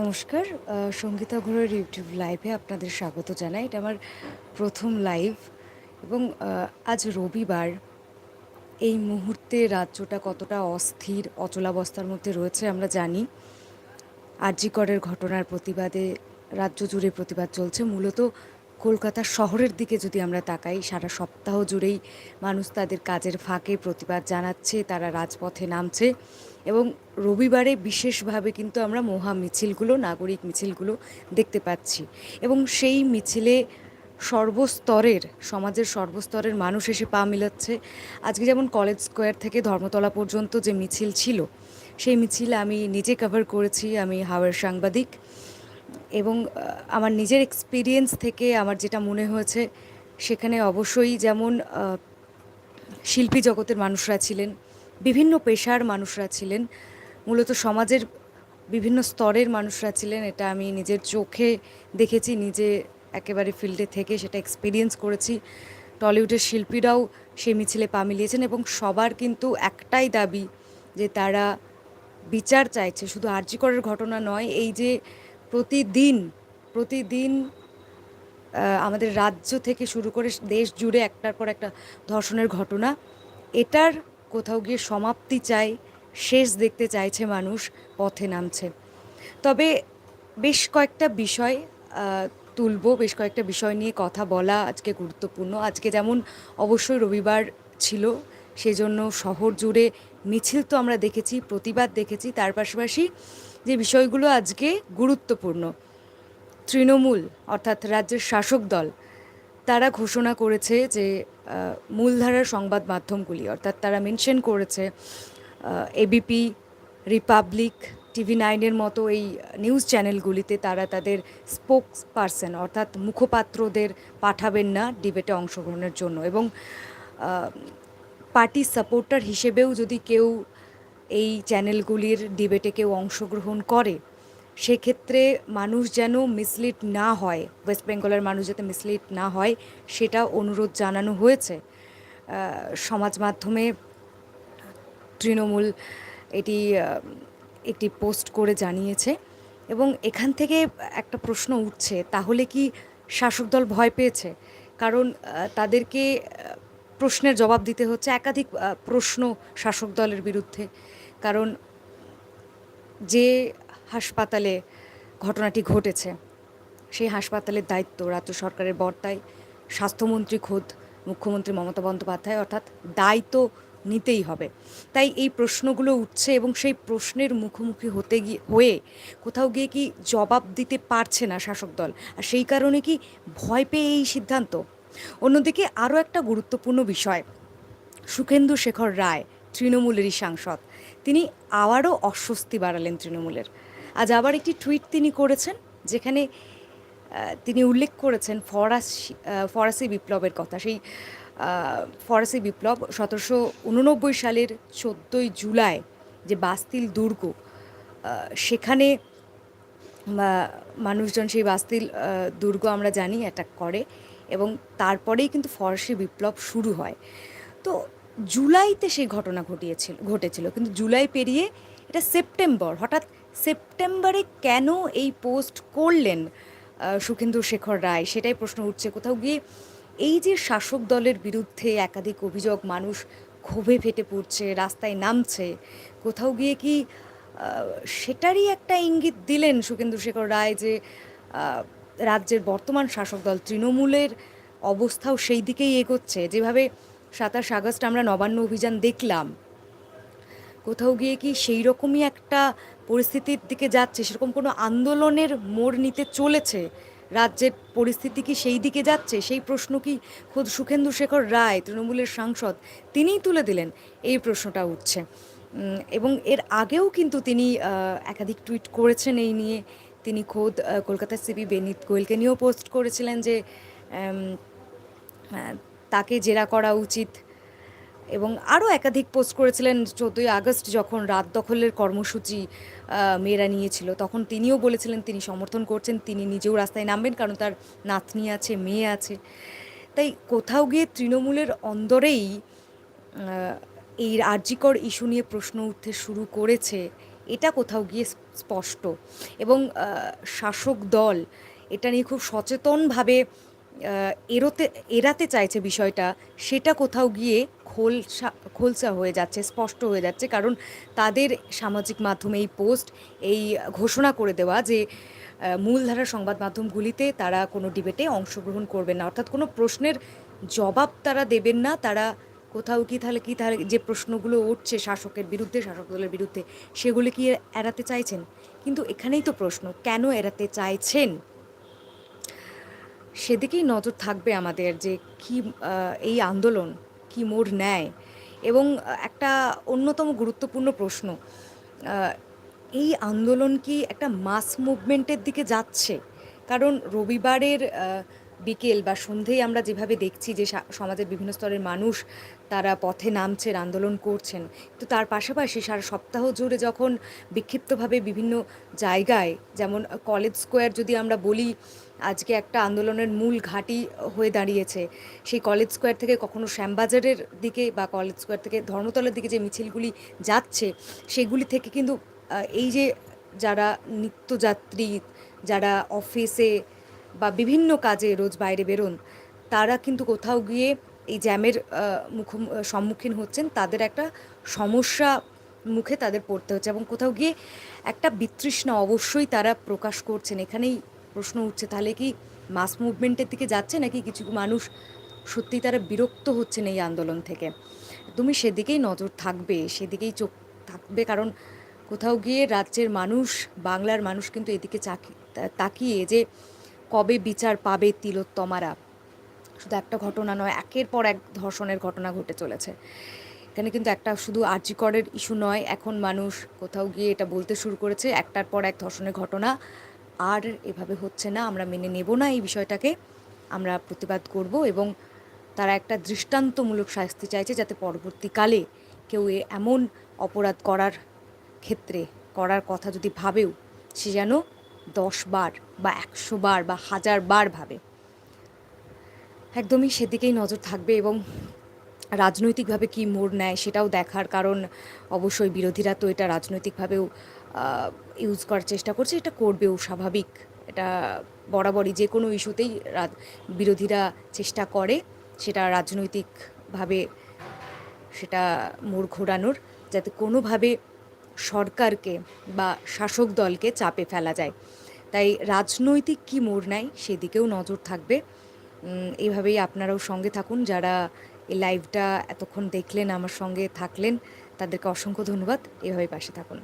নমস্কার সঙ্গীতা ঘোড়ার ইউটিউব লাইভে আপনাদের স্বাগত জানাই। এটা আমার প্রথম লাইভ এবং আজ রবিবার। এই মুহূর্তে রাজ্যটা কতটা অস্থির, অচলাবস্থার মধ্যে রয়েছে আমরা জানি। আরজিকরের ঘটনার প্রতিবাদে, রাজ্য জুড়ে প্রতিবাদ চলছে। মূলত কলকাতা শহরের দিকে যদি আমরা তাকাই, সারা সপ্তাহ জুড়েই মানুষ তাদের কাজের ফাঁকে প্রতিবাদ জানাচ্ছে, তারা রাজপথে নামছে। এবং রবিবারে বিশেষভাবে কিন্তু আমরা মহা মিছিলগুলো, নাগরিক মিছিলগুলো দেখতে পাচ্ছি। এবং সেই মিছিলে সর্বস্তরের, সমাজের সর্বস্তরের মানুষ এসে পা মিলাচ্ছে। আজকে যেমন কলেজ স্কোয়ার থেকে ধর্মতলা পর্যন্ত যে মিছিল ছিল, সেই মিছিল আমি নিজে কভার করেছি, আমি হাওয়ার সাংবাদিক। এবং আমার নিজের এক্সপিরিয়েন্স থেকে আমার যেটা মনে হয়েছে, সেখানে অবশ্যই যেমন শিল্পী জগতের মানুষরা ছিলেন বিভিন্ন পেশার মানুষরা ছিলেন। মূলত সমাজের বিভিন্ন স্তরের মানুষরা ছিলেন, এটা আমি নিজের চোখে দেখেছি, নিজে একেবারে ফিল্ডে থেকে সেটা এক্সপিরিয়েন্স করেছি। টলিউডের শিল্পীরাও সেই মিছিলে পা মিলিয়েছেন এবং সবার কিন্তু একটাই দাবি যে তারা বিচার চাইছে, শুধু আর্যিকরের ঘটনা নয়, এই যে প্রতিদিন প্রতিদিন আমাদের রাজ্য থেকে শুরু করে দেশ জুড়ে একটার পর একটা ধর্ষণের ঘটনা, এটার কোথাও গিয়ে সমাপ্তি চাই শেষ দেখতে চাইছে মানুষ, পথে নামছে। তবে বেশ কয়েকটা বিষয় তুলব, বেশ কয়েকটা বিষয় নিয়ে কথা বলা আজকে গুরুত্বপূর্ণ। আজকে যেমন অবশ্যই রবিবার ছিল, সেজন্য শহর জুড়ে মিছিল তো আমরা দেখেছি, প্রতিবাদ দেখেছি, তার পাশাপাশি যে বিষয়গুলো আজকে গুরুত্বপূর্ণ, তৃণমূল, অর্থাৎ রাজ্যের শাসক দল তারা ঘোষণা করেছে যে মূলধারার সংবাদ মাধ্যমগুলি, অর্থাৎ তারা মেনশন করেছে এবিপি রিপাবলিক টিভি নাইনের মতো এই নিউজ চ্যানেলগুলিতে তারা তাদের স্পোকস পারসন অর্থাৎ মুখপাত্রদের পাঠাবেন না ডিবেটে অংশগ্রহণের জন্য। এবং পার্টি সাপোর্টার হিসেবেও যদি কেউ এই চ্যানেলগুলির ডিবেটে কেউ অংশগ্রহণ করে সেক্ষেত্রে মানুষ যেন মিসলিড না হয় ওয়েস্ট বেঙ্গলের মানুষ যাতে মিসলিড না হয়, সেটা অনুরোধ জানানো হয়েছে। সমাজ মাধ্যমে তৃণমূল এটি একটি পোস্ট করে জানিয়েছে এবং এখান থেকে একটা প্রশ্ন উঠছে, তাহলে কি শাসক দল ভয় পেয়েছে? কারণ তাদেরকে প্রশ্নের জবাব দিতে হচ্ছে একাধিক প্রশ্ন শাসক দলের বিরুদ্ধে। কারণ যে হাসপাতালে ঘটনাটি ঘটেছে। সেই হাসপাতালের দায়িত্ব রাজ্য সরকারের বর্তায় স্বাস্থ্যমন্ত্রী খোদ, মুখ্যমন্ত্রী মমতা বন্দ্যোপাধ্যায় অর্থাৎ দায়িত্ব নিতেই হবে। তাই এই প্রশ্নগুলো উঠছে এবং সেই প্রশ্নের মুখোমুখি হতে গিয়ে, হয়ে কোথাও গিয়ে কি জবাব দিতে পারছে না শাসক দল? আর সেই কারণে কি ভয় পেয়ে এই সিদ্ধান্ত? অন্যদিকে আরও একটা গুরুত্বপূর্ণ বিষয়, সুখেন্দু শেখর রায়, তৃণমূলেরই সাংসদ, তিনি আবারও অস্বস্তি বাড়ালেন তৃণমূলের। আজ আবার একটি টুইট তিনি করেছেন, যেখানে তিনি উল্লেখ করেছেন ফরাসি ফরাসি বিপ্লবের কথা। সেই ফরাসি বিপ্লব সতেরোশো উননব্বই সালের চোদ্দোই জুলাই যে বাস্তিল দুর্গ সেখানে মানুষজন সেই বাস্তিল দুর্গ আমরা জানি অ্যাটাক করে এবং তারপরেই কিন্তু ফরাসি বিপ্লব শুরু হয়। তো জুলাইতে সেই ঘটনা ঘটিয়েছিল, ঘটেছিল। কিন্তু জুলাই পেরিয়ে এটা সেপ্টেম্বর, হঠাৎ সেপ্টেম্বরে কেন এই পোস্ট করলেন সুখেন্দু শেখর রায়? সেটাই প্রশ্ন উঠছে। কোথাও গিয়ে এই যে শাসক দলের বিরুদ্ধে একাধিক অভিযোগ, মানুষ ক্ষোভে ফেটে পড়ছে, রাস্তায় নামছে, কোথাও গিয়ে কি সেটারই একটা ইঙ্গিত দিলেন সুখেন্দু শেখর রায় যে রাজ্যের বর্তমান শাসক দল তৃণমূলের অবস্থাও সেই দিকেই এগোচ্ছে। যেভাবে সাতাশ আগস্ট আমরা নবান্ন অভিযান দেখলাম, কোথাও গিয়ে কি সেই রকমই একটা পরিস্থিতির দিকে যাচ্ছে, সেরকম কোনো আন্দোলনের মোড় নিতে চলেছে? রাজ্যের পরিস্থিতি কি সেই দিকে যাচ্ছে? সেই প্রশ্ন কি খোদ সুখেন্দু শেখর রায়, তৃণমূলের সাংসদ, তিনিই তুলে দিলেন? এই প্রশ্নটা উঠছে। এবং এর আগেও কিন্তু তিনি একাধিক টুইট করেছেন এই নিয়ে। তিনি খোদ কলকাতার সিপি বেনিত গোয়েলকে নিয়েও পোস্ট করেছিলেন যে তাকে জেরা করা উচিত। এবং আরও একাধিক পোস্ট করেছিলেন চোদ্দোই আগস্ট যখন রাত দখলের কর্মসূচি মেয়েরা নিয়েছিল। তখন তিনিও বলেছিলেন তিনি সমর্থন করছেন, তিনি নিজেও রাস্তায় নামবেন কারণ তার নাতনি আছে, মেয়ে আছে। তাই কোথাও গিয়ে তৃণমূলের অন্দরেই এই আর্যিকর ইস্যু নিয়ে প্রশ্ন উঠতে শুরু করেছে, এটা কোথাও গিয়ে স্পষ্ট। এবং শাসক দল এটা নিয়ে খুব সচেতনভাবে এড়োতে এড়াতে চাইছে বিষয়টা, সেটা কোথাও গিয়ে খোলসা খোলসা হয়ে যাচ্ছে স্পষ্ট হয়ে যাচ্ছে। কারণ তাদের সামাজিক মাধ্যমে এই পোস্ট এই ঘোষণা করে দেওয়া যে আহ, মূলধারার সংবাদ মাধ্যমগুলিতে তারা কোনো ডিবেটে অংশগ্রহণ করবেন না। অর্থাৎ কোনো প্রশ্নের জবাব তারা দেবেন না। তারা কোথাও কি তাহলে কি তাহলে যে প্রশ্নগুলো উঠছে শাসকের বিরুদ্ধে শাসক দলের বিরুদ্ধে সেগুলি কি এড়াতে চাইছেন? কিন্তু এখানেই তো প্রশ্ন কেন এড়াতে চাইছেন? সেদিকেই নজর থাকবে আমাদের যে কি এই আন্দোলন কি মোড় নেয় এবং একটা অন্যতম গুরুত্বপূর্ণ প্রশ্ন এই আন্দোলন কি একটা মাস মুভমেন্টের দিকে যাচ্ছে? কারণ রবিবারের বিকেল বা সন্ধেয় আমরা যেভাবে দেখছি যে সমাজের বিভিন্ন স্তরের মানুষ তারা পথে নামছেন আন্দোলন করছেন। তো তার পাশাপাশি সারা সপ্তাহ জুড়ে যখন বিক্ষিপ্তভাবে বিভিন্ন জায়গায়, যেমন কলেজ স্কোয়ার যদি আমরা বলি, আজকে একটা আন্দোলনের মূল ঘাঁটি হয়ে দাঁড়িয়েছে। সেই কলেজ স্কোয়ার থেকে কখনো শ্যামবাজারের দিকে বা কলেজ স্কোয়ার থেকে ধর্মতলার দিকে যে মিছিলগুলি যাচ্ছে, সেগুলি থেকে কিন্তু এই যে যারা নিত্যযাত্রী, যারা অফিসে বা বিভিন্ন কাজে রোজ বাইরে বেরোন, তারা কিন্তু কোথাও গিয়ে এই জ্যামের মুখ, সম্মুখীন হচ্ছেন, তাদের একটা সমস্যা মুখে তাদের পড়তে হচ্ছে এবং কোথাও গিয়ে একটা বিতৃষ্ণা অবশ্যই তারা প্রকাশ করছেন। এখানেই প্রশ্ন উঠছে, তাহলে কি মাস মুভমেন্টের দিকে যাচ্ছে নাকি কিছু মানুষ সত্যি তারা বিরক্ত হচ্ছেন এই আন্দোলন থেকে? তুমি সেদিকেই নজর থাকবে, সেদিকেই চোখ থাকবে, কারণ কোথাও গিয়ে রাজ্যের মানুষ, বাংলার মানুষ কিন্তু এদিকে তাকিয়ে যে কবে বিচার পাবে তিলোত্তমারা? শুধু একটা ঘটনা নয়, একের পর এক ধর্ষণের ঘটনা ঘটে চলেছে। এখানে কিন্তু একটা শুধু আর্যিকরের ইস্যু নয়, এখন মানুষ কোথাও গিয়ে এটা বলতে শুরু করেছে, একটার পর এক ধর্ষণের ঘটনা। আর এভাবে হচ্ছে না, আমরা মেনে নেব না এই বিষয়টাকে। আমরা প্রতিবাদ করব এবং তারা একটা দৃষ্টান্তমূলক শাস্তি চাইছে যাতে পরবর্তীকালে কেউ এমন অপরাধ করার ক্ষেত্রে, করার কথা যদি ভাবেও, সে যেন দশ বার বা একশো বার বা হাজার বার ভাবে। একদমই সেদিকেই নজর থাকবে এবং রাজনৈতিকভাবে কী মোড় নেয় সেটাও দেখার কারণ অবশ্যই বিরোধীরা তো এটা রাজনৈতিকভাবেও ইউজ করার চেষ্টা করছে, এটা করবেও স্বাভাবিক। এটা বরাবরই যে কোনো ইস্যুতেই বিরোধীরা চেষ্টা করে সেটা রাজনৈতিকভাবে সেটা মোড় ঘোরানোর, যাতে কোনোভাবে সরকারকে বা শাসক দলকে চাপে ফেলা যায়। তাই রাজনৈতিক কি মোড় নেয় সেদিকেও নজর থাকবে। এভাবেই আপনারাও সঙ্গে থাকুন। যারা এই লাইভটা এতক্ষণ দেখলেন, আমার সঙ্গে থাকলেন, তাদেরকে অসংখ্য ধন্যবাদ। এভাবেই পাশে থাকুন।